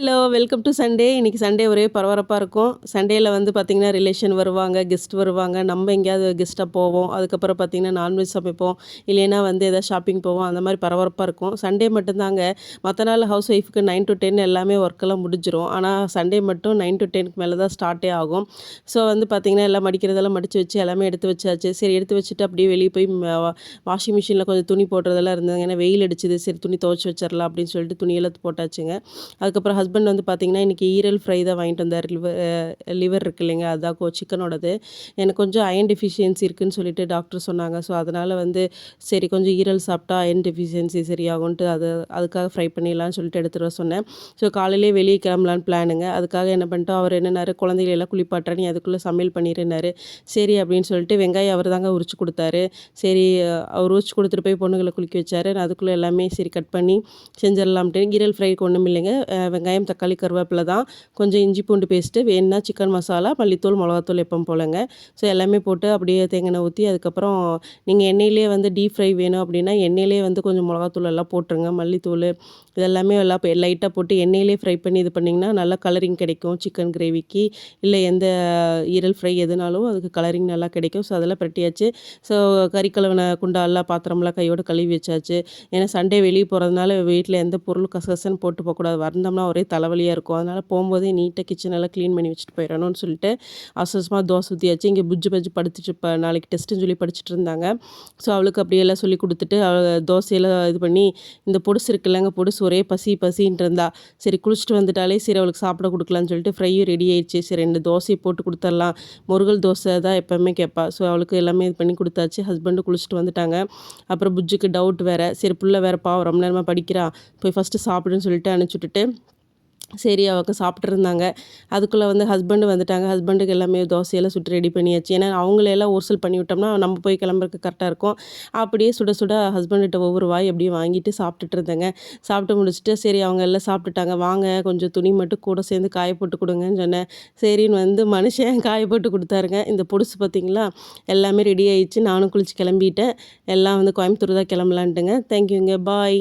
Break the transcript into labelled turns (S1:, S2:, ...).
S1: Hello welcome to Sunday இன்றைக்கி Sunday ஒரே பரபரப்பாக இருக்கும். சண்டேயில் வந்து பார்த்திங்கன்னா ரிலேஷன் வருவாங்க கெஸ்ட் வருவாங்க. நம்ம எங்கேயாவது கெஸ்ட்டாக போவோம். அதுக்கப்புறம் பார்த்திங்கன்னா நான்வெஜ் சமைப்போம். இல்லைன்னா வந்து எதாவது ஷாப்பிங் போவோம். அந்த மாதிரி பரபரப்பாக இருக்கும். சண்டே மட்டும்தாங்க. மற்ற நாள் ஹவுஸ் ஒய்ஃபுக்கு நைன் டு டென் எல்லாமே ஒர்க்கெல்லாம் முடிஞ்சிரும். ஆனால் சண்டே மட்டும் நைன் டு டென்க்கு மேலே தான் ஸ்டார்ட்டே ஆகும். ஸோ வந்து பார்த்திங்கன்னா எல்லாம் மடிக்கிறதெல்லாம் மடித்து வச்சு எல்லாமே எடுத்து வச்சாச்சு. சரி எடுத்து வச்சுட்டு அப்படியே வெளியே போய் வாஷிங் மிஷினில் கொஞ்சம் துணி போடுறதெல்லாம் இருந்தது ஏன்னா வெயில் அடிச்சுது. சரி துணி துவச்சி வச்சிடலாம் அப்படின்னு சொல்லிட்டு துணியெல்லாம் போட்டாச்சுங்க. அதுக்கப்புறம் ஹஸ்பண்ட் ஹஸ்பண்ட் வந்து பார்த்திங்கன்னா இன்றைக்கி ஈரல் ஃப்ரை தான் வாங்கிட்டு வந்தார். லிவர் லிவர் இருக்கு இல்லைங்க. அதுதான் சிக்கனோடது எனக்கு கொஞ்சம் அயன் டெஃபிஷியன்சி இருக்குதுன்னு சொல்லிட்டு டாக்டர் சொன்னாங்க. ஸோ அதனால் வந்து சரி கொஞ்சம் ஈரல் சாப்பிட்டா அயன் டெஃபிஷியன்சி சரியாகும்ன்ட்டு அது அதுக்காக ஃப்ரை பண்ணிடலாம்னு சொல்லிட்டு எடுத்துகிட்டு வர சொன்னேன். ஸோ காலையிலே வெளியே கிளம்பலான்னு பிளானுங்க அதுக்காக என்ன பண்ணிட்டோம் அவர் என்னன்னாரு குழந்தைகளெல்லாம் குளிப்பாட்டுற நீ அதுக்குள்ளே சமையல் பண்ணிடுனாரு சரி அப்படின்னு சொல்லிட்டு வெங்காயம் அவர் தாங்க உரிச்சு கொடுத்தாரு. சரி அவர் உரிச்சு கொடுத்துட்டு போய் பொண்ணுங்களை குளிக்க வச்சாரு. நான் அதுக்குள்ளே எல்லாமே சரி கட் பண்ணி செஞ்சிடலாம்ட்டு ஈரல் ஃப்ரைக்கு ஒன்றும் இல்லைங்க வெங்காயம் தக்காளி கருவேப்பிலை தான். கொஞ்சம் இஞ்சி பூண்டு பேஸ்ட்டு வேணுன்னா சிக்கன் மசாலா மல்லித்தூள் மிளகாத்தூள் எப்போ போலங்க. ஸோ எல்லாமே போட்டு அப்படியே தேங்காய் ஊற்றி அதுக்கப்புறம் நீங்கள் எண்ணெயிலே வந்து டீப் ஃப்ரை வேணும் அப்படின்னா எண்ணெயிலே வந்து கொஞ்சம் மிளகாத்தூள் எல்லாம் போட்டுருங்க. மல்லித்தூள் இதெல்லாமே எல்லாம் லைட்டாக போட்டு எண்ணெயிலே ஃப்ரை பண்ணி இது பண்ணிங்கன்னா நல்லா கலரிங் கிடைக்கும். சிக்கன் கிரேவிக்கு இல்லை எந்த ஈரல் ஃப்ரை எதுனாலும் அதுக்கு கலரிங் நல்லா கிடைக்கும். ஸோ அதெல்லாம் பிரட்டியாச்சு. ஸோ கறி கழுவின குண்டாலாம் பாத்திரம்லாம் கையோடு கழுவி வச்சாச்சு. ஏன்னா சண்டே வெளியே போகிறதுனால வீட்டில் எந்த பொருளும் கசகசன்னு போட்டு போகக்கூடாது. வந்தோம்னா ஒரே தலைவலியாக இருக்கும். அதனால் போகும்போதே நீட்டாக கிச்சனெல்லாம் க்ளீன் பண்ணி வச்சுட்டு போயிடணும்னு சொல்லிட்டு அவசரமாக தோசை ஊற்றியாச்சு இங்கே புஜ்ஜு பஜ்ஜு படிச்சுட்டு இப்போ நாளைக்கு டெஸ்ட்டுன்னு சொல்லி படிச்சுட்டு இருந்தாங்க. ஸோ அவளுக்கு அப்படியெல்லாம் சொல்லி கொடுத்துட்டு அவள் தோசையெல்லாம் இது பண்ணி இந்த பொடுசு இருக்குல்லங்க பொடுசு ஒரே பசி பசின்ட்டு இருந்தா. சரி குளிச்சுட்டு வந்துட்டாலே சரி அவளுக்கு சாப்பிட கொடுக்கலான்னு சொல்லிட்டு ஃப்ரையும் ரெடி ஆயிடுச்சு. சரி ரெண்டு தோசையை போட்டு கொடுத்துடலாம். முருகல் தோசை தான் எப்போவுமே கேட்பா. ஸோ அவளுக்கு எல்லாமே இது பண்ணி கொடுத்தாச்சு. ஹஸ்பண்டு குளிச்சுட்டு வந்துட்டாங்க. அப்புறம் புஜ்ஜுக்கு டவுட் வேறு. சரி புள்ள வேறு பாவம் ரொம்ப நேரமாக படிக்கிறா. போய் ஃபஸ்ட்டு சாப்பிடுன்னு சொல்லிட்டு அனுப்பிச்சுட்டுட்டு சரி அவங்க சாப்பிட்ருந்தாங்க அதுக்குள்ளே வந்து ஹஸ்பண்டு வந்துட்டாங்க. ஹஸ்பண்டுக்கு எல்லாமே தோசையெல்லாம் சுட்டு ரெடி பண்ணியாச்சு. ஏன்னா அவங்களெல்லாம் ஊர்சல் பண்ணி விட்டோம்னா நம்ம போய் கிளம்புறதுக்கு கரெக்டாக இருக்கும். அப்படியே சுட சுட ஹஸ்பண்ட்கிட்ட ஒவ்வொரு வாய் அப்படியே வாங்கிட்டு சாப்பிட்டுட்டு இருந்தேங்க. சாப்பிட்டு முடிச்சுட்டு சரி அவங்க எல்லாம் சாப்பிட்டுட்டாங்க. வாங்க கொஞ்சம் துணி மட்டும் கூட சேர்ந்து காய போட்டு கொடுங்கன்னு சொன்னேன். சரின்னு வந்து மனுஷன் காய போட்டு கொடுத்தாருங்க. இந்த பொடுசு பார்த்திங்களா எல்லாமே ரெடி ஆயிடுச்சு. நானும் குளிச்சு கிளம்பிட்டேன். எல்லாம் வந்து கோயம்புத்தூர் தான் கிளம்பலான்ட்டுங்க. தேங்க்யூங்க பாய்